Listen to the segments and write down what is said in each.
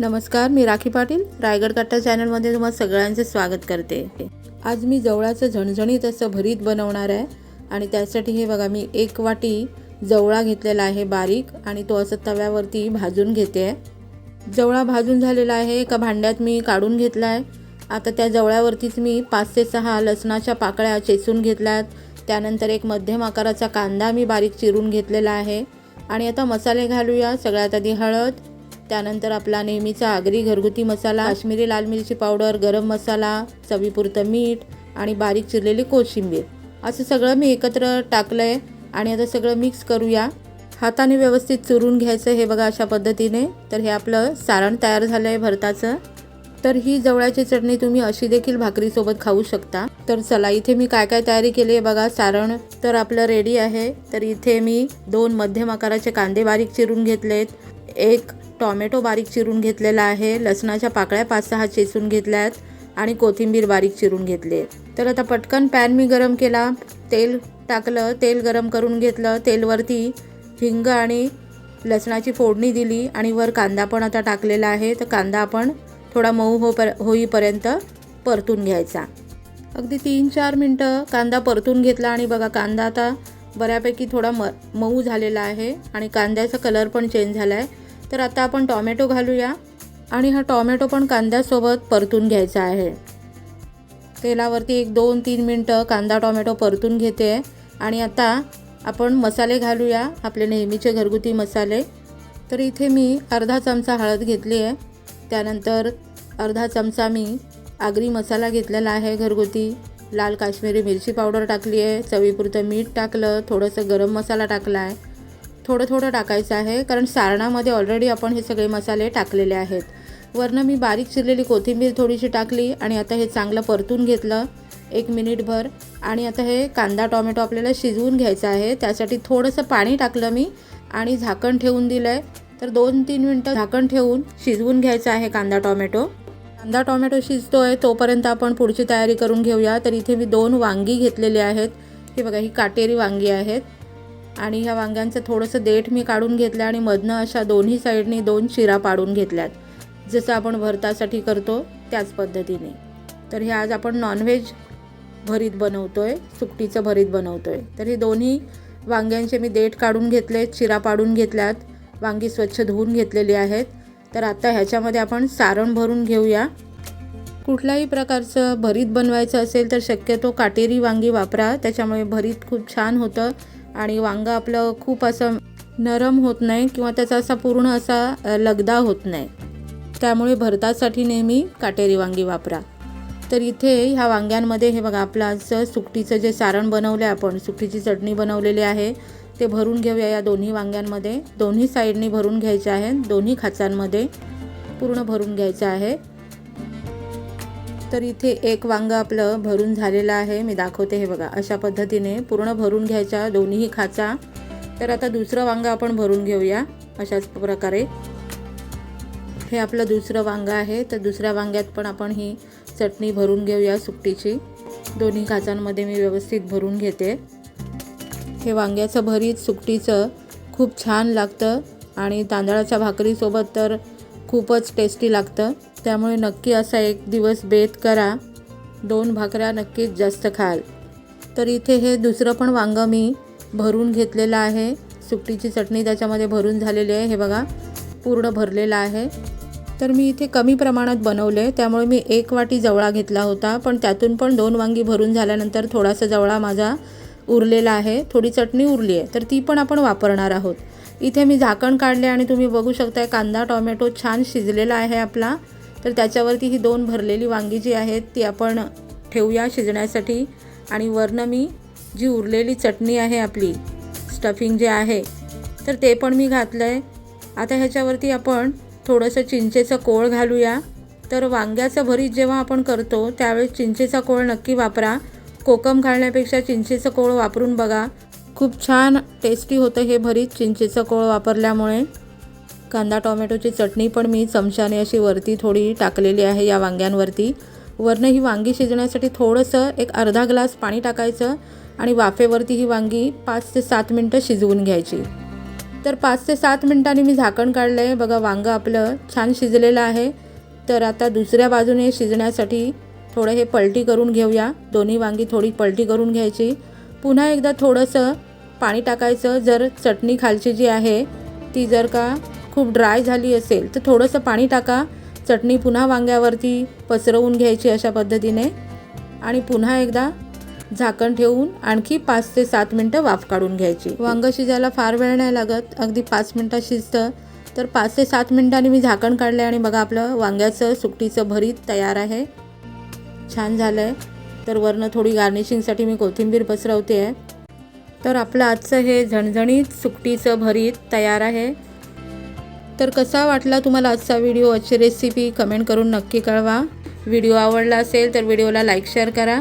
नमस्कार मी राखी पाटील. रायगड कट्टा चॅनलमध्ये तुम्हाला सगळ्यांचे स्वागत करते. आज मी जवळाचं झणझणीत असं भरीत बनवणार आहे आणि त्यासाठी हे बघा मी एक वाटी जवळा घेतलेला आहे बारीक आणि तो असं तव्यावरती भाजून घेते. आहे जवळा भाजून झालेला आहे एका भांड्यात मी काढून घेतला आहे. आता त्या जवळ्यावरतीच मी पाच ते सहा लसणाच्या पाकळ्या चेचून घेतल्यात. त्यानंतर एक मध्यम आकाराचा कांदा मी बारीक चिरून घेतलेला आहे. आणि आता मसाले घालूया सगळ्यात आधी हळद त्यानंतर आपला नेहमीचा आगरी घरगुती मसाला काश्मीरी लाल मिरची पावडर गरम मसाला चवीपुरतं मीठ आणि बारीक चिरलेली कोशिंबीर. असं सगळं मी एकत्र टाकलं आहे आणि आता सगळं मिक्स करूया. हाताने व्यवस्थित चुरून घ्यायचं हे बघा अशा पद्धतीने. तर हे आपलं सारण तयार झालं आहे भरताचं. तर ही जवळाची चटणी तुम्ही अशी देखील भाकरीसोबत खाऊ शकता. तर चला इथे मी काय काय तयारी केली आहे बघा. सारण तर आपलं रेडी आहे. तर इथे मी दोन मध्यम आकाराचे कांदे बारीक चिरून घेतलेत. एक टॉमॅटो बारीक चिरून घेतलेला आहे लसणाच्या पाकळ्या पाच सहा चेचून आहेत आणि कोथिंबीर बारीक चिरून घेतली. तर आता पटकन पॅन मी गरम केला. तेल टाकलं तेल गरम करून घेतलं. तेलवरती हिंग आणि लसणाची फोडणी दिली आणि वर कांदा पण आता टाकलेला आहे. तर कांदा आपण थोडा मऊ हो पर होईपर्यंत परतून घ्यायचा. अगदी तीन चार मिनटं कांदा परतून घेतला आणि बघा कांदा आता बऱ्यापैकी थोडा म मऊ झालेला आहे आणि कांद्याचा कलर पण चेंज झाला आहे तर आता आपण टॉमॅटो घालूया. आणि हा टॉमॅटो पण कांद्यासोबत परतून घ्यायचा आहे. तेलावरती एक दोन तीन मिनटं कांदा टॉमॅटो परतून घेते. आणि आता आपण मसाले घालूया आपले नेहमीचे घरगुती मसाले. तर इथे मी अर्धा चमचा हळद घेतली आहे. त्यानंतर अर्धा चमचा मी आगरी मसाला घेतलेला आहे घरगुती. लाल काश्मीरी मिरची पावडर टाकली आहे. चवीपुरतं मीठ टाकलं. थोडंसं गरम मसाला टाकला आहे. थोडं थोडं टाकायचं आहे कारण सारणामध्ये ऑलरेडी आपण हे सगळे मसाले टाकलेले आहेत. वरनं मी बारीक चिरलेली कोथिंबीर थोडीशी टाकली आणि आता हे चांगलं परतून घेतलं एक मिनिटभर. आणि आता हे कांदा टॉमॅटो आपल्याला शिजवून घ्यायचं आहे त्यासाठी थोडंसं पाणी टाकलं मी आणि झाकण ठेवून दिलं आहे तर दोन तीन मिनटं झाकण ठेवून शिजवून घ्यायचं आहे कांदा टॉमॅटो. कांदा टॉमॅटो शिजतो आहे तोपर्यंत आपण पुढची तयारी करून घेऊया. तर इथे मी दोन वांगी घेतलेली आहेत. हे बघा ही काटेरी वांगी आहेत. आणि ह्या वांग्यांचं थोडंसं देठ मी काढून घेतलं आणि मधनं अशा दोन्ही साईडनी दोन शिरा पाडून घेतल्यात. जसं आपण भरतासाठी करतो त्याच पद्धतीने. तर हे आज आपण नॉनव्हेज भरीत बनवतो आहे सुकटीचं भरीत बनवतो आहे तर हे दोन्ही वांग्यांचे मी देठ काढून घेतले चिरा पाडून घेतल्यात वांगी स्वच्छ धुवून घेतलेली आहेत. तर आता ह्याच्यामध्ये आपण सारण भरून घेऊया. कुठल्याही प्रकारचं भरीत बनवायचं असेल तर शक्यतो काटेरी वांगी वापरा त्याच्यामुळे भरीत खूप छान होतं. आणि वांगं आपलं खूप असं नरम होत नाही किंवा त्याचा असा पूर्ण असा लगदा होत नाही. त्यामुळे भरतासाठी नेहमी काटेरी वांगी वापरा. तर इथे ह्या वांग्यांमध्ये हे बघा आपलं असं सुकटीचं जे सारण बनवलं आहे आपण सुकटीची चटणी बनवलेली आहे ते भरून घेऊया या दोन्ही वांग्यांमध्ये. दोन्ही साईडनी भरून घ्यायचे आहे दोन्ही खाचांमध्ये पूर्ण भरून घ्यायचं आहे तर इथे एक वांगं आपलं भरून झालेलं आहे. मी दाखवते हे बघा. अशा पद्धतीने पूर्ण भरून घ्यायच्या दोन्हीही खाचा. तर आता दुसरं वांगं आपण भरून घेऊया अशाच प्रकारे. हे आपलं दुसरं वांगं आहे. तर दुसऱ्या वांग्यात पण आपण ही चटणी भरून घेऊया सुकटीची. दोन्ही काचांमध्ये मी व्यवस्थित भरून घेते. हे वांग्याचं भरीत सुकटीचं खूप छान लागतं. आणि तांदळाच्या भाकरीसोबत तर खूपच टेस्टी लागतं. त्यामुळे नक्की असा एक दिवस बेत करा. दोन भाकऱ्या नक्कीच जास्त खाल. तर इथे हे दुसरं पण वांगं मी भरून घेतलेलं आहे. सुकटीची चटणी त्याच्यामध्ये भरून झालेली आहे. हे बघा पूर्ण भरलेलं आहे. तर मी इथे कमी प्रमाणात बनवले. त्यामुळे मी एक वाटी जवळा घेतला होता. पण त्यातून पण दोन वांगी भरून झाल्यानंतर थोडासा जवळा माझा उरलेला आहे. थोडी चटणी उरली आहे. तर ती पण आपण वापरणार आहोत. इथे मी झाकण काढले आणि तुम्ही बघू शकताय कांदा टॉमॅटो छान शिजलेला आहे आपला. तर त्याच्यावरती ही दोन भरलेली वांगी जी आहेत ती आपण ठेवूया शिजण्यासाठी. आणि वरनं मी जी उरलेली चटणी आहे आपली स्टफिंग जे आहे तर ते पण मी घातलं आहे आता ह्याच्यावरती आपण थोडंसं चिंचेचं कोळ घालूया. तर वांग्याचं भरीत जेव्हा आपण करतो त्यावेळेस चिंचेचा कोळ नक्की वापरा. कोकम घालण्यापेक्षा चिंचेचं कोळ वापरून बघा. खूप छान टेस्टी होतं हे भरीत. चिंचेचं कोळ वापरल्यामुळे कांदा टोमॅटोची चटणी पण मी चमच्याने अशी वरती थोडी टाकलेली आहे या वांग्यांवरती. वरनं ही वांगी शिजण्यासाठी थोडंसं एक अर्धा ग्लास पाणी टाकायचं आणि वाफेवरती ही वांगी पाच ते सात मिनटं शिजवून घ्यायची. तर पाच ते सात मिनटांनी मी झाकण काढलं आहे बघा वांगं आपलं छान शिजलेलं आहे. तर आता दुसऱ्या बाजूने शिजण्यासाठी थोडं हे पलटी करून घेऊया. दोन्ही वांगी थोडी पलटी करून घ्यायची. पुन्हा एकदा थोडंसं पाणी टाकायचं. जर चटणी खालची जी आहे ती जर का खूप ड्राय झाली असेल तर थोडंसं पाणी टाका. चटणी पुन्हा वांग्यावरती पसरवून घ्यायची अशा पद्धतीने. आणि पुन्हा एकदा झाकण ठेवून आणखी पाच ते सात मिनटं वाफ काढून घ्यायची. वांगं शिजायला फार वेळ नाही लागत. अगदी पाच मिनटात शिजतं. तर पाच ते सात मिनटांनी मी झाकण काढलं आणि बघा आपलं वांग्याचं सुकटीचं भरीत तयार आहे. छान झालं आहे तर वरनं थोडी गार्निशिंगसाठी मी कोथिंबीर पसरवते आहे तर आपलं आजचं हे झणझणीत सुकटीचं भरीत तयार आहे. तर कसा वाटला तुम्हाला आजचा व्हिडिओ? आजची रेसिपी कमेंट करून नक्की कळवा. व्हिडिओ आवडला असेल तर व्हिडिओला लाईक शेअर करा.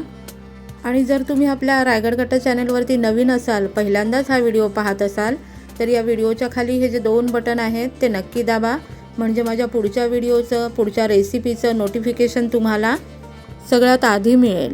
आणि जर तुम्ही आपल्या रायगड कट्टा चॅनलवरती नवीन असाल पहिल्यांदाच हा व्हिडिओ पाहत असाल तर या व्हिडिओच्या खाली हे जे दोन बटन आहेत ते नक्की दाबा. म्हणजे माझ्या पुढच्या व्हिडिओचं पुढच्या रेसिपीचं नोटिफिकेशन तुम्हाला सगळ्यात आधी मिळेल.